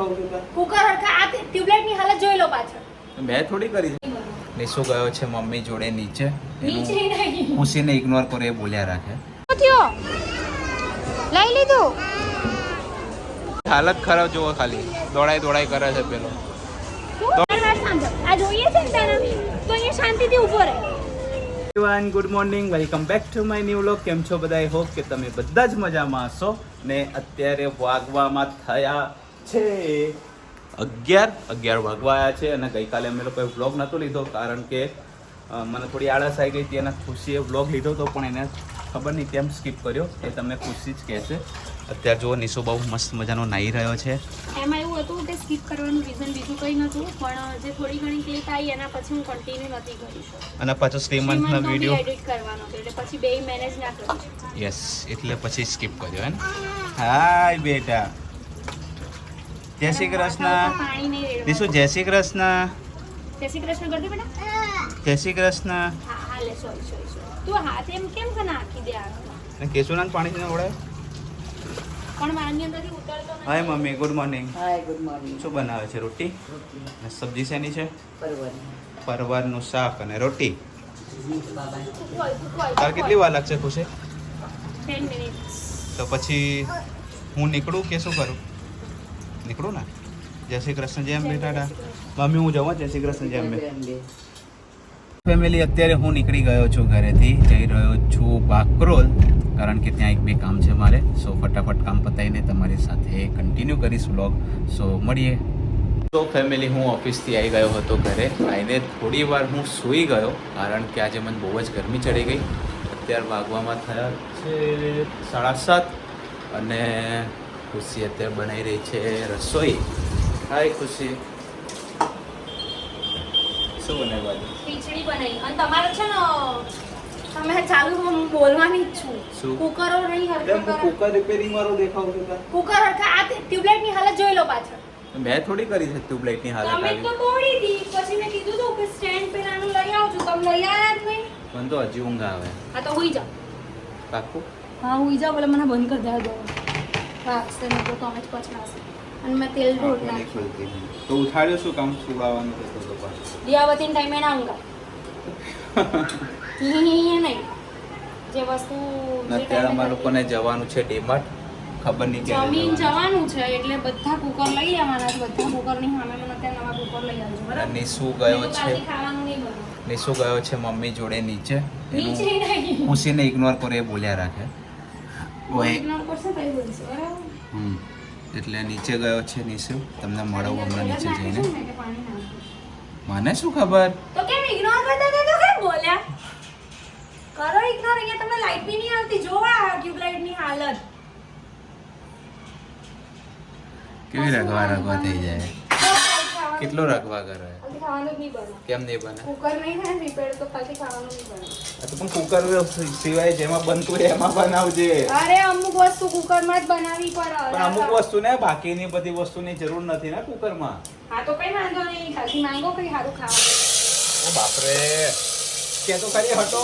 દેખાવ છું કુકર હરખા આ ટ્યુબલાઇટની હાલત જોઈ લો પાછળ. મેં થોડી કરી નિશુ ગયો છે મમ્મી જોડે નીચે. ખુશીને ઇગ્નોર કરે એ બોલ્યા રાખે. થયો લઈ લીધું. હાલત ખરાબ જોવો ખાલી. દોડાઈ દોડાઈ કરે છે પેલો. આ જોઈએ છે ને તારા? તો અહીંયા શાંતિથી ઊભો રહે. Everyone good morning welcome back to my new vlog કેમ છો બધા? હોપ કે તમે બધા જ મજામાં હશો. ને અત્યારે વાગવામાં થયા છે અગિયાર અગિયાર વાગવાયા છે અને ગઈકાલે અમે લોકોએ વ્લોગ નહોતો લીધો કારણ કે મને થોડી આળસ આવી ગઈ હતી અને ખુશીએ વ્લોગ લીધો હતો પણ એને ખબર નહીં કેમ સ્કીપ કર્યો. એ તમને ખુશી જ કહેશે. અત્યારે જુઓ નિશો બહુ મસ્ત મજાનો નાહી રહ્યો છે. એમાં એવું હતું કે સ્કીપ કરવાનું રીઝન બીજું કંઈ નહોતું પણ જે થોડી ઘણી ક્લિપ આવી એના પછી હું કન્ટિન્યુ નથી કરી શકતી. અને પાછો શ્રીમંતનો વીડિયો એડિટ કરવાનો હતો એટલે પછી બે મેનેજ ના કરી યસ એટલે પછી સ્કીપ કર્યો હે ને હાય બેટા. જય શ્રી કૃષ્ણ. દીશું જય શ્રી કૃષ્ણ. જય શ્રી કૃષ્ણ કરતી બેટા. જય શ્રી કૃષ્ણ. હા હા લે સોરી સોરી સોરી તું હાથ એમ કેમ કે નાખી દે આ અને કેશુના પાણી ને ઓળે પણ મારની અંદરથી ઉતરતો નથી. Hi mummy good morning. Hi good morning. શું બનાવે છે રોટી? અને સબ્જી શેની છે? બરોબર પરવારનું શાક અને રોટી. તાર કેટલી વાર લાગશે ખુશી. તો પછી હું નીકળું કે શું કરું? નીકળું ને જય શ્રી કૃષ્ણ જય અંબે ટાટા મમ્મી હું જવા જય શ્રી કૃષ્ણ જય અંબે ફેમિલી અત્યારે હું નીકળી ગયો છું ઘરેથી. જઈ રહ્યો છું બાકરોલ કારણ કે ત્યાં એક બે કામ છે મારે. સો ફટાફટ કામ પતાવીને તમારી સાથે કન્ટિન્યુ કરીશ વ્લોગ સો મળીએ. તો ફેમિલી હું ઓફિસથી આવી ગયો હતો ઘરે. આવીને થોડી વાર હું સૂઈ ગયો કારણ કે આજે મને બહુ જ ગરમી ચડી ગઈ. અત્યારે વાગવામાં થયા છે સાડા સાત અને ખુશી અત્યારે બનાવી રહી છે રસોઈ. હાય ખુશી. શું બનાવ્યું ખીચડી બનાવી. અને તમારે છે ને તમે ચાલુ હું બોલવાની જ છું? કુકરો નહીં હરખા કુકર રિપેરિંગ વાળો દેખાવ છું કુકર હરખા આ ટ્યુબલાઇટની હાલત જોઈ લો પાછળ. મેં થોડી કરી છે ટ્યુબલાઇટની હાલત તમે તો તોડી દી. પછી મેં કીધું તો કે સ્ટેન્ડ પેલાનું લઈ આવજો. તમે લઈ આવ્યા જ નહીં. મને તો હજી ઊંઘ આવે. હા તો હુઈ જાવ પાકું હા હુઈ જાવ ભલે મને બંધ કરી દેવા દો. ને તો મેં તેલ ઢોળ તો ઉઠાડ્યો શું કામ સુડાવવાનું કહેતો હતો પાછો દિયાવતીને ટાઈમે ના નહીં જે વસ્તુ અત્યારે અમારા લોકોને જવાનું છે ડીમાર્ટ ખબર નહીં જમીન જવાનું. છે એટલે બધા કુકર લઈ આવવાના છે બધા કુકર નિશુ ગયો છે નિશુ ગયો છે મમ્મી જોડે નીચે નીચે નહીં ખુશીને ઇગ્નોર કરે બોલ્યા રાખે એટલે નીચે ગયો છે નિશુ તમને મળવું હમણાં નીચે જઈને. મને શું ખબર? તો કેમ ઇગ્નોર કરતા હતા તો કેમ બોલ્યા? કરો ઇગ્નોર અહીંયા તમને લાઈટ બી નહીં આવતી. જોવા ટ્યુબલાઇટની હાલત. કેવી રગવા રગવા થઈ જાય? કેટલો રાખવા કરે? કેમ નહીં બને? કુકર નહીં થાય ને તો કાલથી ખાવાનું નહીં બને. તો પણ કુકર સિવાય જેમાં બનતું એમાં બનાવજે. અરે અમુક વસ્તુ કુકરમાં જ બનાવવી પડે પણ અમુક વસ્તુ ને બાકીની બધી વસ્તુની જરૂર નથી ને કુકરમાં. હા તો કઈ વાંધો નહીં. કાલથી માંગો કઈ સારું ખાવાનું. ઓ બાપરે. કે તો ખરી હટો.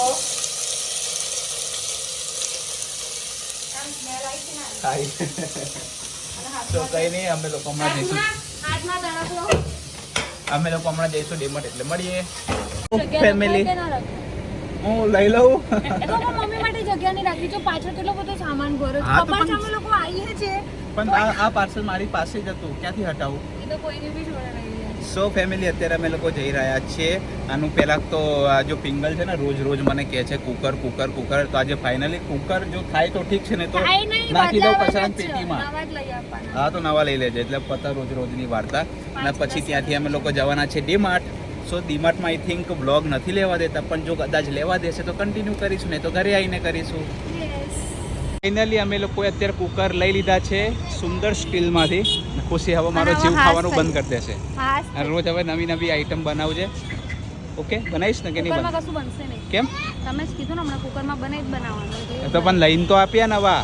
તો કઈ નહીં અમે લોકો જઈશું હાથમાં તણકલો. અમે લોકો હમણાં જઈશું ડીમાર્ટ એટલે મળીએ. ફેમિલી? હું લઈ લઉં. એ મમ્મી માટે જગ્યા નહીં રાખી. જો પાછળ કેટલો બધો સામાન ભરો છે. પપ્પા અમે લોકો આવીએ છીએ પણ આ આ પાર્સલ મારી પાસે જ હતું. ક્યાંથી હટાવું? એ તો કોઈને બી જોડે નહીં જાય. સો ફેમિલી અત્યારે અમે લોકો જઈ રહ્યા છીએ. આનું પહેલાં તો આ જો પિંગલ છે ને રોજ રોજ મને કહે છે કુકર કુકર કુકર. તો આજે ફાઇનલી કુકર જો થાય તો ઠીક છે ને તો નાખી દઉં કચરાની પેટીમાં. હા તો નવા લઈ લેજે એટલે પતા રોજ રોજની વાર્તા. અને પછી ત્યાંથી અમે લોકો જવાના છે ડીમાર્ટ. સો ડીમાર્ટમાં આઈ થિંક બ્લોગ નથી લેવા દેતા પણ જો કદાચ લેવા દેશે તો કન્ટિન્યુ કરીશું નહીં તો ઘરે આવીને કરીશું. ફાઇનલી અમે લોકોએ અત્યારે કુકર લઈ લીધા છે સુંદર સ્ટીલમાંથી. ખુશી હવે મારો જીવ ખાવાનું બંધ કરી દેશે. રોજ હવે નવી નવી આઈટમ બનાવજે. ઓકે બનાવીશ ને કે નહીં કશું બનશે નહીં. કેમ? તમે જ કીધું ને હમણાં કુકરમાં બને જ બનાવવાનું. તો પણ લઈને તો આપ્યા નવા.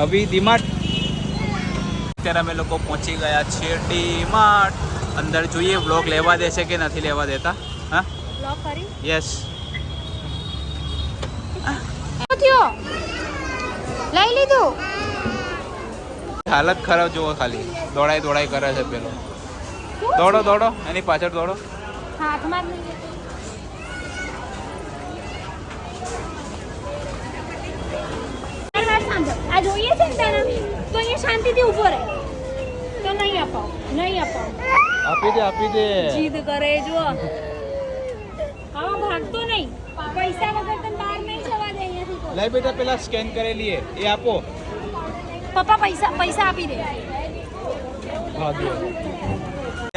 હવી ડીમાર્ટ. અત્યારે અમે લોકો પહોંચી ગયા છીએ ડીમાર્ટ. અંદર જોઈએ વ્લોગ લેવા દેશે કે નથી લેવા દેતા. હા? યસ થયો? લઈ લીધું? હાલત ખરાબ જુઓ ખાલી. દોડાઈ દોડાઈ કરે છે પેલો. દોડો દોડો. એની પાછળ દોડો. હાથમાં જ નહીં એક વાત સાંભળ. આ જોઈએ છે ને તને તો અહીંયા શાંતિથી ઊભો રહે. તો નહીં અપાવ નહીં અપાવ. આપી દે આપી દે. જીદ કરે જો હા ભાગતો નહીં. પૈસા વગર તને બહાર નહીં જવા દે અહીંયાથી કોઈ. લઈ બેટા પેલા સ્કેન કરેલી એ એ આપો. પપ્પા પૈસા પૈસા આપી દે.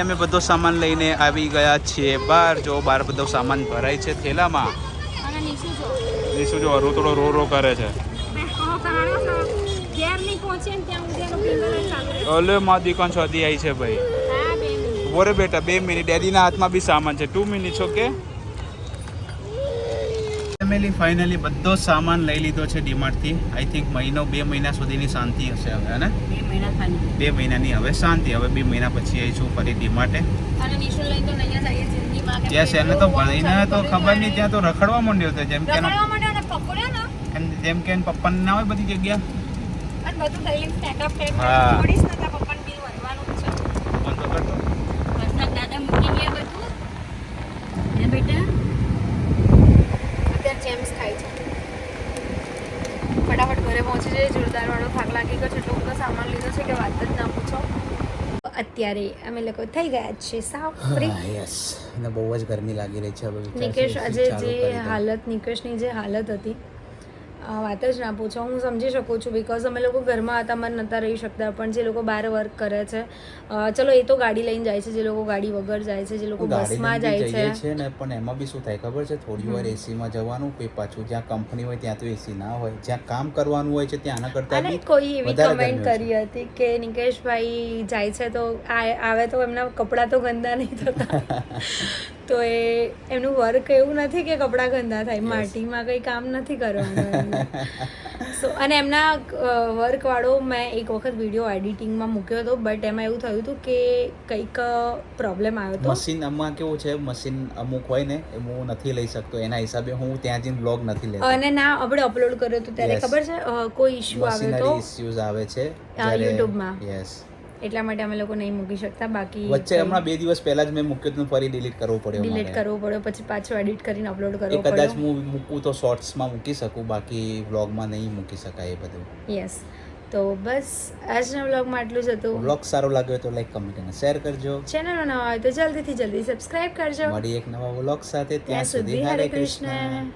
અમે બધો સામાન લઈને આવી ગયા છીએ બહાર. જો બહાર બધો સામાન ભરાય છે થેલામાં. નિશુ જો. નીસુ થોડો રોતડો રો રો કરે છે. અલે હા માં દીકન છોદી આવી છે ભાઈ. હા બે મિનિટ. બોરે બેટા બે મિનિટ. ડેડીના હાથમાં બી સામાન છે. Two minute okay family finally બધો સામાન લઈ લીધો છે ડીમાર્ટથી. આઈ થિંક મહિનો બે મહિના સુધીની શાંતિ હશે હવે હે ને? બે મહિનાની હવે શાંતિ. હવે બે મહિના પછી આવીશું ફરી ડીમાર્ટે. ત્યાં કે એને તો ભણીને તો ખબર નહીં ત્યાં તો રખડવા માંડ્યો હતો જેમ કે જેમ કે પપ્પાને ના હોય બધી જગ્યા. હા. બધું લઈને પેકઅપ ફેક હા. છોડીશ ને ત્યાં પપ્પાને બિલ વધવાનું જ છે ફોન તો કરતો વરસાદ દાદા મૂકી ગયા બધું હે બેટા અત્યારે જેમ્સ ખાય છે ફટાફટ ઘરે પહોંચી જઈએ જોરદાર વાળો થાક લાગી ગયો છે. એટલો બધો સામાન લીધો છે કે વાત જ ના પૂછો. અત્યારે અમે લોકો થઈ ગયા છે સાવ ફ્રી યસ અને બહુ જ ગરમી લાગી રહી છે. હવે નિકેશ આજે જે હાલત નિકેશની જે હાલત હતી વાત જ ના પૂછો. હું સમજી શકું છું બિકોઝ અમે લોકો ઘરમાં હતા મને નહોતા રહી શકતા પણ જે લોકો બહાર વર્ક કરે છે ચલો એ તો ગાડી લઈને જાય છે જે લોકો ગાડી વગર જાય છે જે લોકો બસમાં જાય છે. ને પણ એમાં બી શું થાય ખબર છે? થોડી વાર એસીમાં જવાનું કોઈ પાછું જ્યાં કંપની હોય ત્યાં તો એસી ના હોય. જ્યાં કામ કરવાનું હોય છે ત્યાં આના કરતા અને કોઈ એવી કમેન્ટ કરી હતી કે નિકેશભાઈ જાય છે તો આવે તો એમના કપડાં તો ગંદા નહીં થતા. તો એ એમનું વર્ક એવું નથી કે કપડાં ગંદા થાય માટીમાં કંઈ કામ નથી કરવાનું સો અને એમના વર્કવાળો મેં એક વખત વીડિયો એડિટિંગમાં મૂક્યો હતો બટ એમાં એવું થયું હતું કે કંઈક પ્રોબ્લેમ આવ્યો હતો. મશીન આમાં કેવું છે મશીન અમુક હોય ને એ હું નથી લઈ શકતો એના હિસાબે હું ત્યાં જઈને બ્લોગ નથી લેતો. અને ના આપણે અપલોડ કર્યો હતો ત્યારે ખબર છે? કોઈ ઇશ્યુ આવ્યો તો? હતો ઇશ્યુઝ આવે છે YouTube-માં. યસ એટલા માટે અમે લોકો નહીં મૂકી શકતા બાકી વચ્ચે હમણાં બે દિવસ પહેલા જ મેં મૂક્યો તો ફરી ડિલીટ કરવો પડ્યો ડિલીટ કરવો પડ્યો પછી પાછો એડિટ કરીને અપલોડ કરવો પડ્યો. કદાચ હું મૂકું તો શોર્ટ્સમાં મૂકી શકું બાકી વ્લોગમાં નહીં મૂકી શકાય એ બધું. યસ તો બસ આજના વ્લોગમાં આટલું જ હતું. વ્લોગ સારો લાગ્યો તો લાઈક કમેન્ટ અને શેર કરજો. ચેનલ નવા હોય તો જલ્દીથી જલ્દી સબસ્ક્રાઇબ કરજો. મળી એક નવા વ્લોગ સાથે ત્યાં સુધી હરે કૃષ્ણ.